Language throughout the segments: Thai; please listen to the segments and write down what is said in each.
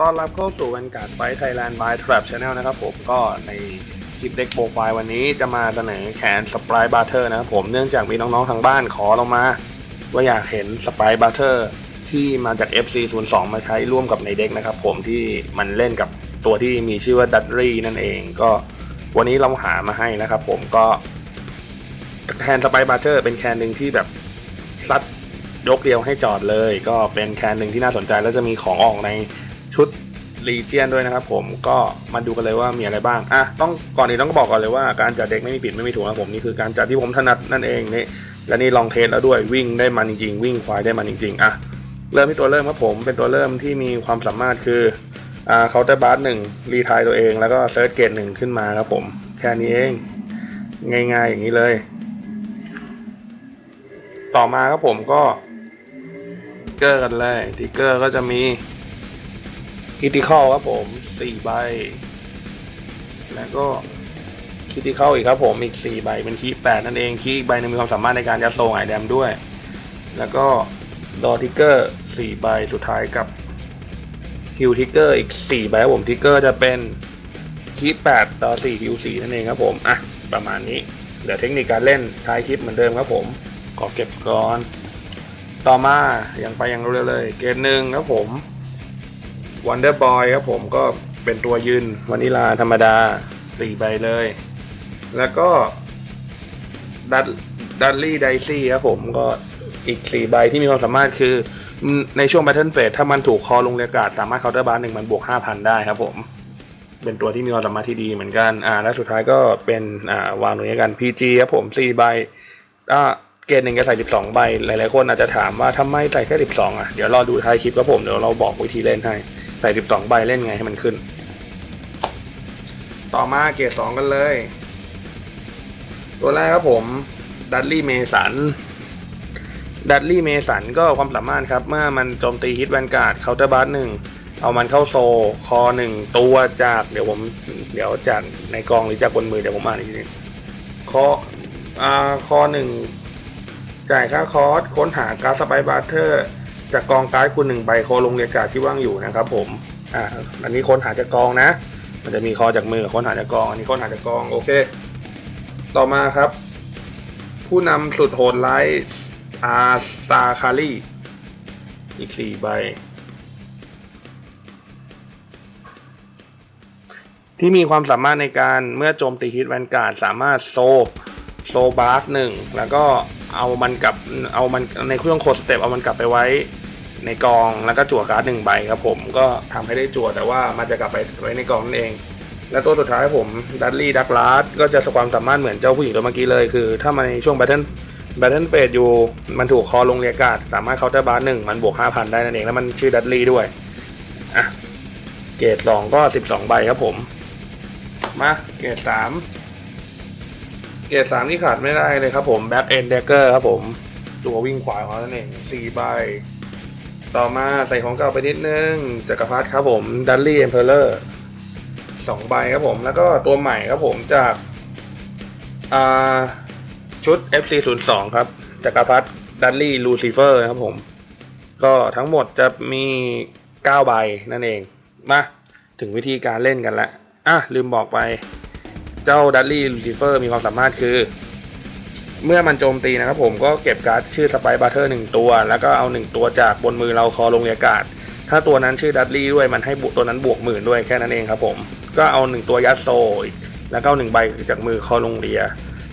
ต้อนรับเข้าสู่วันการไฟไทยแลนด์ by Trap Channel นะครับผมก็ในคลิปเด็กโปรไฟล์วันนี้จะมาเสนอแขนสปายบัตเตอร์นะครับผมเนื่องจากมีน้องๆทางบ้านขอเรามา ว่าอยากเห็นสปายบัตเตอร์ที่มาจาก FC02 มาใช้ร่วมกับในเด็กนะครับผมที่มันเล่นกับตัวที่มีชื่อว่าดัตรีนั่นเอง ก็วันนี้เราหามาให้นะครับผมก็แคนสปายบัตเตอร์เป็นแคนหนึ่งที่แบบซัดยกเดียวให้จอดเลย ก็เป็นแคนหนึ่งที่น่าสนใจแล้วจะมีของออกใน ชุดรีเจียนด้วยนะครับผมก็มาดูกันเลยว่ามีอะไรบ้างอะต้องก่อนนี้ต้องบอกก่อนเลยว่าการจัดเด็กไม่มีผิดไม่มีถูกนะผมนี่คือการจัดที่ผมถนัดนั่นเองนี่และนี่ลองเทสแล้วด้วยวิ่งได้มันจริงๆ วิ่งควายได้มันจริงๆอะเริ่มที่ตัวเริ่มครับผมเป็นตัวเริ่มที่มีความสามารถคืออ่าเคาน์เตอร์บาร์หนึ่งรีทายตัวเองแล้วก็เซิร์ชเกตหนึ่งขึ้นมาครับผมแค่นี้เองง่าย ๆอย่างนี้เลย ต่อมาครับผมก็ทิกเกอร์กันเลยทิกเกอร์ก็จะมี คิติคอลครับผมสี่ใบ แล้วก็คิติคอลอีกครับผมอีกสี่ใบเป็นคีแปดนั่นเองคีอีกใบหนึงมีความสามารถในการยัดโซงไอแดมด้วย แล้วก็ดอทิกเกอร์สี่ใบสุดท้ายกับฮิวทิกเกอร์อีกสี่ใบครับผมทิกเกอร์จะเป็นคีแปดต่อสี่ฮิวสี่นั่นเองครับผมอะประมาณนี้เดี๋ยวเทคนิคการเล่นท้ายคลิปเหมือนเดิมครับผมขอเก็บก่อน ต่อมาอย่างไปอย่างเร็วๆเลย เกรดหนึ่งครับผม Wonder Boy ครับผมก็เป็นตัวยืนวานิลาธรรมดาสี่ใบเลย แล้วก็ดัตดัตลี่ไดซี่ครับผมก็อีกสี่ใบที่มีความสามารถคือ ในช่วง Battle Phase ถ้ามันถูกคอลงเรียกาศ สามารถเคาน์เตอร์บาร์หนึ่งมันบวก5,000ได้ครับผม เป็นตัวที่มีความสามารถที่ดีเหมือนกันอ่าและสุดท้ายก็เป็นอ่าวางตรงนี้กัน PG ครับผมสี่ใบอ่าเกณฑ์หนึ่งจะใส่ 12 ใบ หลาย ๆ คนอาจจะถามว่าทำไมใส่แค่ 12 อะ เดี๋ยวรอดูท้ายคลิปครับผม เดี๋ยวเราบอกวิธีเล่นให้ ใส่12ใบเล่นไงให้มันขึ้น ต่อมาเกรด2กันเลย ตัวแรกครับผมดัตลี่เมสันดัตลี่เมสันก็ความสามารถครับ เมื่อมันโจมตีฮิตแวนการ์ดเคาน์เตอร์บัสหนึ่งเอามันเข้าโซคอหนึ่งตัวจากเดี๋ยวผมเดี๋ยวจากในกองหรือจากบนมือเดี๋ยวผมอ่านอีกทีนึงคออ่าคอหนึ่งจ่ายค่าคอสค้นหาการสไปบาร์เทอร์ จากกองการ์ดคุณหนึ่งใบโคลงเรียกกาที่ว่างอยู่นะครับ ผมอ่าอันนี้ค้นหาจากกองนะ มันจะมีคอจากมือค้นหาจากกอง อันนี้ค้นหาจากกองโอเค ต่อมาครับ ผู้นำสุดโหดร้ายอาซาคารีอีกสี่ใบ ที่มีความสามารถในการเมื่อโจมตีฮิตแวนการ์ดสามารถโซโซบาร์กหนึ่งแล้วก็ เอามันกลับเอามันในเครื่องโคดสเต็ปเอามันกลับไปไว้ในกองแล้วก็จั่วการ์ดหนึ่งใบครับผมก็ทำให้ได้จั่วแต่ว่ามันจะกลับไปไว้ในกองนั่นเอง และตัวสุดท้ายผมดัตลี่ดักลาสก็จะสความสามารถเหมือนเจ้าผู้หญิงตัวเมื่อกี้เลยคือ ถ้ามันในช่วงแบทเทิลแบทเทิลเฟสอยู่ มันถูกคอลงเรียกการ์ดสามารถเคาน์เตอร์บาร์หนึ่งมันบวกห้าพันได้นั่นเอง แล้วมันชื่อดัตลี่ด้วยอะเกรดสองก็สิบสองใบครับผม มาเกรดสาม เกรดสามที่ขาดไม่ได้เลยครับผมแบ็กเอนเดเกอร์ครับผมตัววิ่งขวาของนั่นเองสี่ใบต่อมาใส่ของเก่าไปนิดนึงจักรพรรดิครับผมดัลลี่เอ็มเพลเลอร์สองใบครับผมแล้วก็ตัวใหม่ครับผมจากอ่าชุด FC02 ครับจักรพรรดิดัลลี่ลูซิเฟอร์ครับผม ก็ทั้งหมดจะมี 9 ใบนั่นเอง มา ถึงวิธีการเล่นกันละอะ ลืมบอกไป เจ้าดัตลี่ลิเฟอร์มีความสามารถคือ เมื่อมันโจมตีนะครับผมก็เก็บการ์ดชื่อสไปบัตเตอร์หนึ่งตัว แล้วก็เอาหนึ่งตัวจากบนมือเราคอลงเรียกาศ ถ้าตัวนั้นชื่อดัตลี่ด้วยมันให้บวกตัวนั้นบวกหมื่นด้วยแค่นั้นเองครับผม ก็เอาหนึ่งตัวยัดโซอีกแล้วก็หนึ่งใบจากมือคอลงเรีย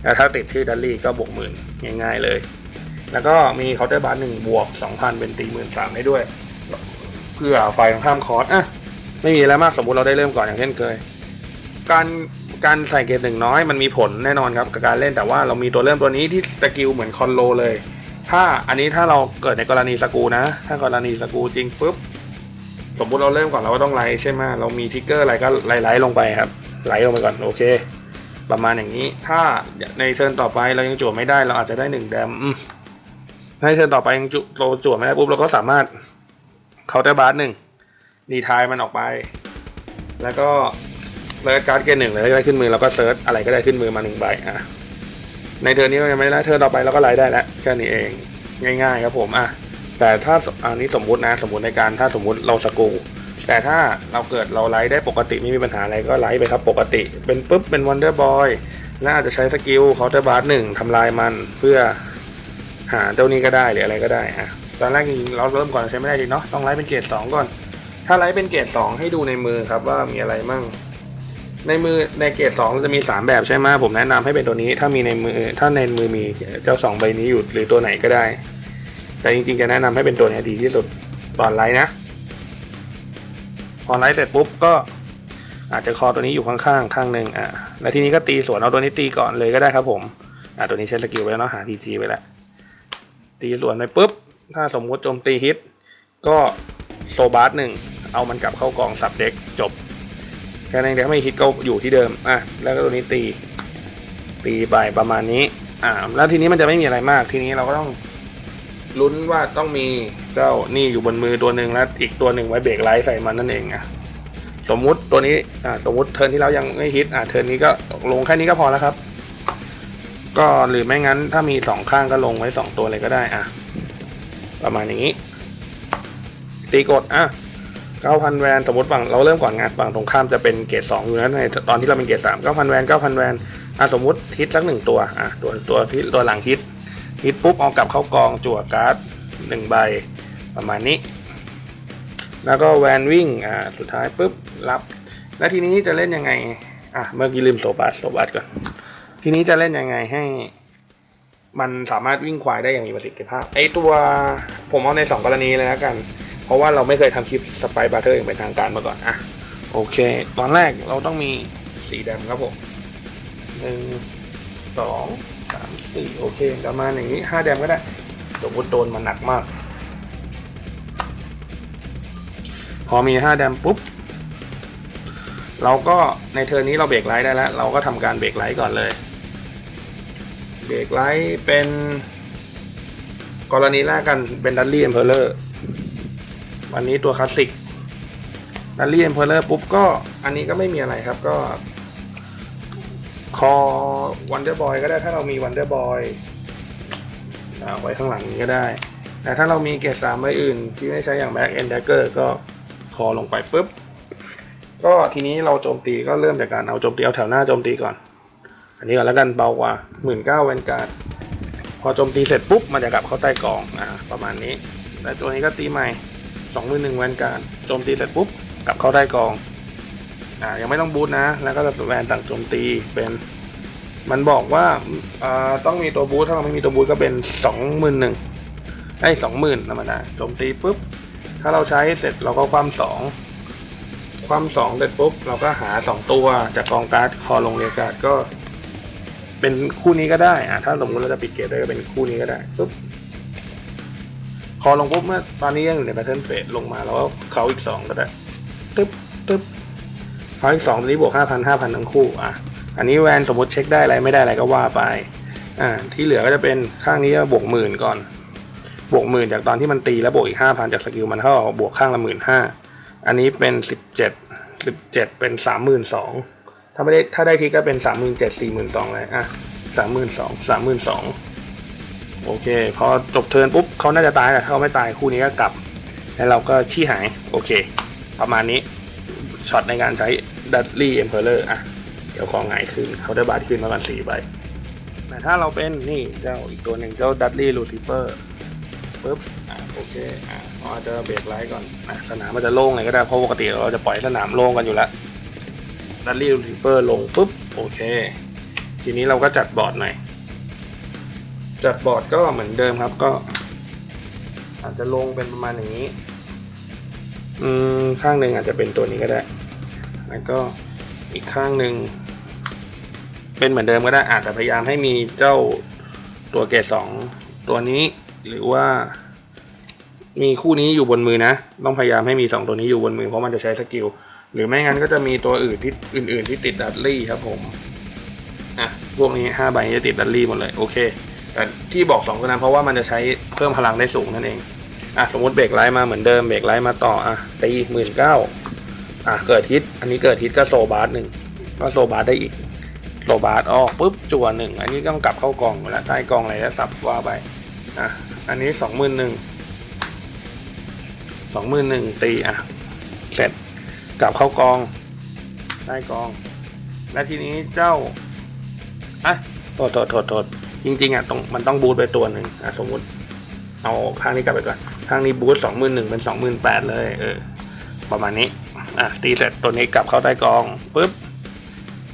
แล้วถ้าติดชื่อดัตลี่ก็บวกหมื่นง่าย ๆ เลย แล้วก็มีเคาน์เตอร์บาร์หนึ่งบวกสองพันเป็นตีหมื่นสามได้ด้วย เพื่อไฟของข้ามคอร์สอะไม่มีอะไรมากสมมุติเราได้เริ่มก่อนอย่างเช่นเคย การ การใส่เกรดหนึ่งน้อยมันมีผลแน่นอนครับกับการเล่นแต่ว่าเรามีตัวเริ่มตัวนี้ที่สกิลเหมือนคอนโลเลย ถ้าอันนี้ถ้าเราเกิดในกรณีสกูนะ ถ้ากรณีสกูจริงปุ๊บสมมุติเราเริ่มก่อนเราก็ต้องไลท์ใช่ไหมเรามีทิกเกอร์อะไรก็ไลท์ไลท์ลงไปครับไลท์ลงไปก่อนโอเค ประมาณอย่างนี้ ถ้าในเทิร์นต่อไปเรายังจั่วไม่ได้เราอาจจะได้หนึ่งแดมอืมในเทิร์นต่อไปยังจุเราจั่วไม่ได้ปุ๊บเราก็สามารถเคาน์เตอร์บาร์หนึ่งดีทายมันออกไป แล้วก็ เซิร์ชการ์ดเกณฑ์หนึ่งเลยได้ขึ้นมือแล้วก็เซิร์ชอะไรก็ได้ขึ้นมือมาหนึ่งใบอะในเทอร์นี้เรายังไม่ได้เทอร์ต่อไปเราก็ไล่ได้แล้วแค่นี้เองง่าย ๆ ครับผมอะแต่ถ้าอันนี้สมมุตินะสมมุติในการถ้าสมมุติเราสกูแต่ถ้าเราเกิดเราไลฟ์ได้ปกติไม่มีปัญหาอะไรก็ไลฟ์ไปครับปกติ เป็นปุ๊บเป็นวันเดอร์บอยแล้วอาจจะใช้สกิลเคาน์เตอร์บาร์หนึ่งทำลายมันเพื่อหาเจ้านี้ก็ได้หรืออะไรก็ได้อะตอนแรกจริงเราเริ่มก่อนใช้ไม่ได้จริงเนาะต้องไลฟ์เป็นเกรดสองก่อน ถ้าไลฟ์เป็นเกรดสองให้ดูในมือครับว่ามีอะไรมั่ง ในมือในเกรดสองจะมีสามแบบใช่ไหมผมแนะนำให้เป็นตัวนี้ ถ้ามีในมือถ้าในมือมีเจ้าสองใบนี้อยู่หรือตัวไหนก็ได้ แต่จริงๆจะแนะนำให้เป็นตัวนี้ดีที่สุดตอนไลฟ์นะพอไลฟ์เสร็จปุ๊บก็อาจจะคอตัวนี้อยู่ข้างๆข้างหนึ่งอะแล้วทีนี้ก็ตีสวนเอาตัวนี้ตีก่อนเลยก็ได้ครับผมอะตัวนี้ใช้สกิลไว้แล้วเนาะหาพีจีไว้แล้วตีสวนไปปุ๊บถ้าสมมติโจมตีฮิตก็โซบาร์หนึ่งเอามันกลับเข้ากองสับเด็กจบ แค่นั้เดี๋ยวไม่ฮิตก็อยู่ที่เดิมอะแล้วก็ตัวนี้ตี ตีไปประมาณนี้อ่าแล้วทีนี้มันจะไม่มีอะไรมาก ทีนี้เราก็ต้องลุ้นว่าต้องมีเจ้านี่อยู่บนมือตัวหนึ่งแล้วอีกตัวหนึ่งไว้เบรกไลท์ใส่มันนั่นเองอะสมมุติตัวนี้อ่าสมมุติเทิร์นที่เรายังไม่ฮิตอ่าเทิร์นนี้ก็ลงแค่นี้ก็พอแล้วครับ ก็หรือไม่งั้นถ้ามีสองข้างก็ลงไว้สองตัวเลยก็ได้อะประมาณนี้ตีกดอะ เก้าพันแวนสมมติฝั่งเราเริ่มก่อนงานฝั่งตรงข้ามจะเป็นเกรดสองอยู่นะในตอนที่เราเป็นเกรดสามเก้าพันแวนเก้าพันแวนอะสมมติฮิตสักหนึ่งตัวอะตัวตัวที่ตัวหลังฮิตฮิตปุ๊บเอากลับเข้ากองจั่วการ์ดหนึ่งใบประมาณนี้ แล้วก็แวนวิ่งอะสุดท้ายปุ๊บรับ แล้วทีนี้จะเล่นยังไงอะเมื่อกี้ลืมโซบัสโซบัสก่อนทีนี้จะเล่นยังไงให้มันสามารถวิ่งควายได้อย่างมีประสิทธิภาพไอตัวผมเอาในสองกรณีเลยแล้วกัน เพราะว่าเราไม่เคยทำคลิปสไปบัตเตอร์อย่างเป็นทางการมาก่อนอะโอเค ตอนแรกเราต้องมีสีแดงครับผมหนึ่งสองสามสี่โอเคประมาณอย่างนี้ห้าแดมก็ได้สมมติโดนมันหนักมาก พอมีห้าแดมปุ๊บ เราก็ในเทอร์นนี้เราเบรกไลท์ได้แล้ว เราก็ทำการเบรกไลท์ก่อนเลย เบรกไลท์เป็น กรณีแรกกันเป็นดัลลี่เอ็มเพลเลอร์ วันนี้ตัวคลาสสิกดัลลี่เอ็มเพลเลอร์ปุ๊บก็อันนี้ก็ไม่มีอะไรครับก็ คอวันเดอร์บอยก็ได้ถ้าเรามีวันเดอร์บอยเอาไว้ข้างหลังนี้ก็ได้ แต่ถ้าเรามีเกรดสามใบอื่น ที่ไม่ใช้อย่างแบ็กเอนด์เกอร์ก็คอลงไปปุ๊บ ก็ทีนี้เราโจมตีก็เริ่มจากการเอาโจมตีเอาแถวหน้าโจมตีก่อน อันนี้ก่อนแล้วกันเบากว่าหมื่นเก้าแวนการ์ดพอโจมตีเสร็จปุ๊บมันจะกลับเข้าใต้กล่องอ่าประมาณนี้ แล้วตัวนี้ก็ตีใหม่ สองมือหนึ่งแวนการโจมตีเสร็จปุ๊บกลับเข้าใต้กองอ่ายังไม่ต้องบูทนะ แล้วก็จะแวนต่างโจมตีเป็นมันบอกว่าอ่าต้องมีตัวบูทถ้าเราไม่มีตัวบูทก็เป็นสองหมื่นหนึ่งไอ้สองหมื่นธรรมดาโจมตีปุ๊บ ถ้าเราใช้เสร็จเราก็คว่ำสองคว่ำสองเสร็จปุ๊บ เราก็หาสองตัวจากกองการ์ดคอลงเรียการ์ดก็ เป็นคู่นี้ก็ได้อ่าถ้าสมมติเราจะปิดเกตได้ก็เป็นคู่นี้ก็ได้ปุ๊บ คอลงปุ๊บเมื่อตอนนี้ยังอยู่ในแพทเทิร์นเฟสลงมาแล้วก็เขาอีกสองก็ได้ตึ๊บตึ๊บเขาอีกสองตัวนี้บวกห้าพันห้าพันทั้งคู่อะอันนี้แวนสมมติเช็คได้อะไรไม่ได้อะไรก็ว่าไปอ่าที่เหลือก็จะเป็นข้างนี้บวกหมื่นก่อนบวกหมื่นจากตอนที่มันตีแล้วบวกอีกห้าพันจากสกิลมันเท่ากับบวกข้างละหมื่นห้าอันนี้เป็นสิบเจ็ดสิบเจ็ดเป็นสามหมื่นสองถ้าไม่ได้ถ้าได้ทีก็เป็นสามหมื่นเจ็ดสี่หมื่นสองเลยอะสามหมื่นสองสามหมื่นสอง โอเค พอจบเทิร์นปุ๊บเขาน่าจะตายแต่ถ้าเขาไม่ตายคู่นี้ก็กลับ แล้วเราก็ชี้หาย โอเค ประมาณนี้ช็อตในการใช้ดัตลี่เอ็มเพลเลอร์อะ เดี๋ยวของหายขึ้นเขาได้บาทขึ้นประมาณสี่ใบแต่ถ้าเราเป็นนี่เจ้าอีกตัวหนึ่งเจ้าดัตลี่ลูซิเฟอร์ปุ๊บอะโอเคอะเราอาจจะเบรกไลท์ก่อนนะสนามมันจะโล่งเลยก็ได้เพราะปกติเราจะปล่อยสนามโล่งกันอยู่แล้วดัตลี่ลูซิเฟอร์ลงปุ๊บโอเค ทีนี้เราก็จัดบอร์ดหน่อย จัดบอร์ดก็เหมือนเดิมครับก็ อาจจะลงเป็นประมาณอย่างนี้ อืมข้างหนึ่งอาจจะเป็นตัวนี้ก็ได้ แล้วก็อีกข้างหนึ่งเป็นเหมือนเดิมก็ได้อาจจะพยายามให้มีเจ้าตัวเกรดสองตัวนี้ หรือว่า มีคู่นี้อยู่บนมือนะ ต้องพยายามให้มีสองตัวนี้อยู่บนมือเพราะมันจะใช้สกิลหรือไม่งั้นก็จะมีตัวอื่นที่อื่น ๆ ที่ติดดัตลี่ครับผมอะพวกนี้ห้าใบจะติดดัตลี่หมดเลยโอเค แต่ที่บอกสองตัวนั้นเพราะว่ามันจะใช้เพิ่มพลังได้สูงนั่นเองอะสมมติเบรกไลท์มาเหมือนเดิมเบรกไลท์มาต่ออะตีหมื่นเก้าอะเกิดฮิตอันนี้เกิดฮิตก็โซบาร์หนึ่งก็โซบาร์ได้อีกโซบาร์ออกปุ๊บจั่วหนึ่งอันนี้ต้องกลับเข้ากองแล้วใต้กองอะไรแล้วสับว่าไปอะอันนี้สองหมื่นหนึ่งสองหมื่นหนึ่งตีอะเสร็จกลับเข้ากองได้กอง และทีนี้เจ้าอะโทษโทษโทษโทษ จริงๆอะต้องมันต้องบูทไปตัวหนึ่งอะสมมุติ เอาข้างนี้กลับไปก่อนข้างนี้บูทสองหมื่นหนึ่งเป็นสองหมื่นแปดเลยเออประมาณนี้อะตีเสร็จตัวนี้กลับเข้าใต้กองปุ๊บ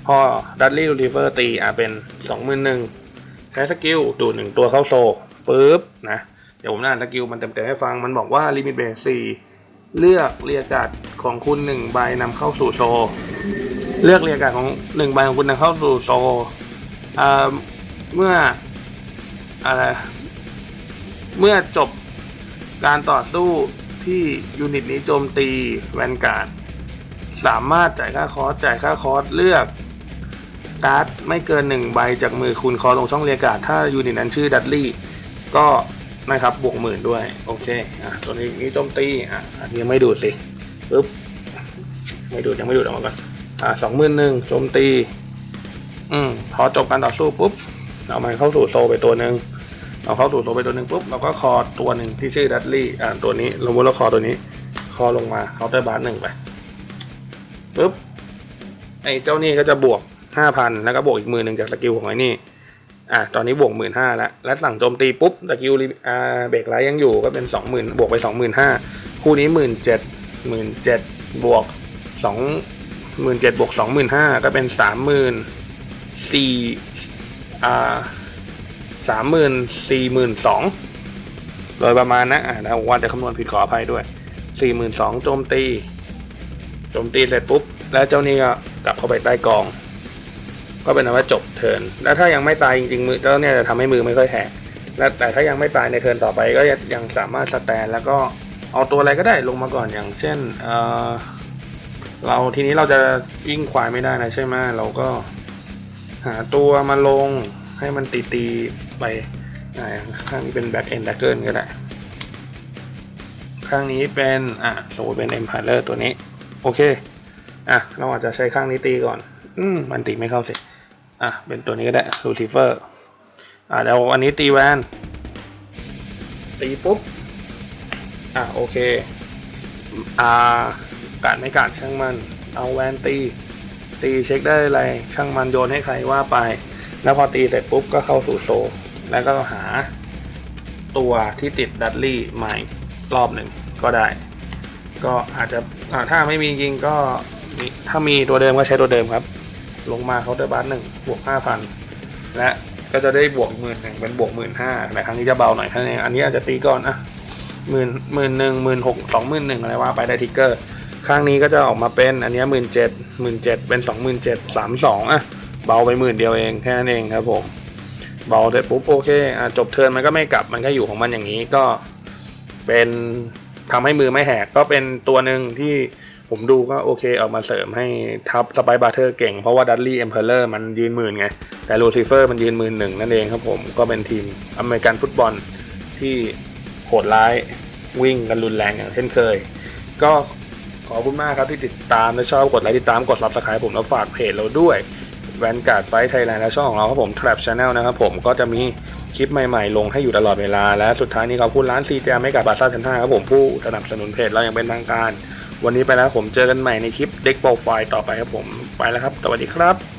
พอดัตลี่ลูลิเวอร์ตีอะเป็นสองหมื่นหนึ่งใช้สกิลดูหนึ่งตัวเข้าโซปุ๊บนะเดี๋ยวผมอ่านสกิลมันเต็มๆให้ฟังมันบอกว่าลิมิตเบสสี่เลือกเรียกาดของคุณหนึ่งใบนำเข้าสู่โซ เลือกเรียกาดของหนึ่งใบของคุณนำเข้าสู่โซอ่า เมื่ออะไรเมื่อจบการต่อสู้ที่ยูนิตนี้โจมตีแวนการ์ดสามารถจ่ายค่าคอร์สจ่ายค่าคอร์สเลือกการ์ดไม่เกินหนึ่งใบจากมือคุณคอลงช่องเรียกการถ้ายูนิตนั้นชื่อดัตลี่ก็นะครับบวกหมื่นด้วย โอเคอะตัวนี้นี้โจมตีอะอันนี้ไม่ดูดสิปึ๊บไม่ดูดยังไม่ดูดออกมาก่อนอะสองหมื่นหนึ่งโจมตีอืมพอจบการต่อสู้ปุ๊บ เอามันเข้าสู่โซไปตัวหนึ่งเราเข้าสู่ตัวไปตัวหนึ่งปุ๊บเราก็คอตัวหนึ่งที่ชื่อดัตลี่อ่าตัวนี้เราว่าเราคอตัวนี้ คอลงมาเคาน์เตอร์บาร์หนึ่งไปปุ๊บไอ้เจ้านี่ก็จะบวกห้าพันแล้วก็บวกอีกหมื่นหนึ่งจากสกิลของไอ้นี่อะตอนนี้บวกหมื่นห้าแล้วและสั่งโจมตีปุ๊บสกิลอ่าเบรกไลท์ยังอยู่ก็เป็นสองหมื่นบวกไปสองหมื่นห้าคู่นี้หมื่นเจ็ดหมื่นเจ็ดบวกสองหมื่นเจ็ดบวกสองหมื่นห้าก็เป็นสามหมื่นสี่ อ่าสามหมื่นสี่หมื่นสองโดยประมาณนะอ่านะวันจะคำนวณผิดขออภัยด้วยสี่หมื่นสองโจมตี โจมตีเสร็จปุ๊บ แล้วเจ้านี่ก็กลับเข้าไปใต้กอง ก็เป็นอันว่าจบเทิร์นแล้วถ้ายังไม่ตายจริงๆมือเจ้าเนี่ยจะทำให้มือไม่ค่อยแหกและแต่ถ้ายังไม่ตายในเทิร์นต่อไปก็ยังสามารถสแตนแล้วก็เอาตัวอะไรก็ได้ลงมาก่อนอย่างเช่นเเราทีนี้เราจะวิ่งควายไม่ได้นะใช่ไหมเราก็ หาตัวมาลงให้มันตีตีๆไปข้างนี้เป็น back end dagger ก็ได้ ข้างนี้เป็น อะสมมติเป็น empaler ตัวนี้ โอเค อะ เราอาจจะใช้ข้างนี้ตีก่อน อืมมันตีไม่เข้าสิ อะ เป็นตัวนี้ก็ได้ lucifer อะเดี๋ยวอันนี้ตีแวนตีปุ๊บ อะ โอเค อ่า การไม่การช่างมัน เอาแวนตี ตีเช็คได้อะไรช่างมันโยนให้ใครว่าไป แล้วพอตีเสร็จปุ๊บก็เข้าสู่โซแล้วก็หาตัวที่ติดดัตลี่ใหม่รอบหนึ่งก็ได้ ก็อาจจะถ้าไม่มีจริงก็มีถ้ามีตัวเดิมก็ใช้ตัวเดิมครับ ลงมาเคาน์เตอร์บาร์หนึ่งบวกห้าพันและก็จะได้บวกหมื่นหนึ่งเป็นบวกหมื่นห้าแต่ครั้งนี้จะเบาหน่อยแค่นี้อันนี้อาจจะตีก่อนอะหมื่นหมื่นหนึ่งหมื่นหกสองหมื่นหนึ่งอะไรว่าไปได้ทิกเกอร์ ข้างนี้ก็จะออกมาเป็นอันนี้หมื่นเจ็ดหมื่นเจ็ดเป็นสองหมื่นเจ็ดสามสองอะเบาไปหมื่นเดียวเองแค่นั้นเองครับผมเบาเสร็จปุ๊บโอเคอะจบเทิร์นมันก็ไม่กลับมันก็อยู่ของมันอย่างนี้ก็เป็นทำให้มือไม่แหกก็เป็นตัวหนึ่งที่ผมดูก็โอเคเอามาเสริมให้ทับสไปบาร์เทอร์เก่งเพราะว่าดัตลี่เอ็มเพลเลอร์มันยืนหมื่นไง แต่ลูซิเฟอร์มันยืนหมื่นหนึ่งนั่นเองครับผมก็เป็นทีมอเมริกันฟุตบอลที่โหดร้ายวิ่งกันรุนแรงอย่างเช่นเคย ก็ อบคุณมากครับที่ติดตามและชอบกดไลค์ติดตามกดซับสไครต์ผมแล้วฝากเพจเราด้วยแวนการ์ดไฟไทยแลนด์และช่องของเราครับผม Trap Channel นะครับผมก็จะมีคลิปใหม่ๆ ลงให้อยู่ตลอดเวลา และสุดท้ายนี้ขอบคุณร้านซีแจไม่กับบาซ่าชั้นห้าครับผมผู้สนับสนุนเพจเราอย่างเป็นทางการ วันนี้ไปแล้วผมเจอกันใหม่ในคลิปเด็กโปรไฟล์ต่อไปครับผมไปแล้วครับ สวัสดีครับ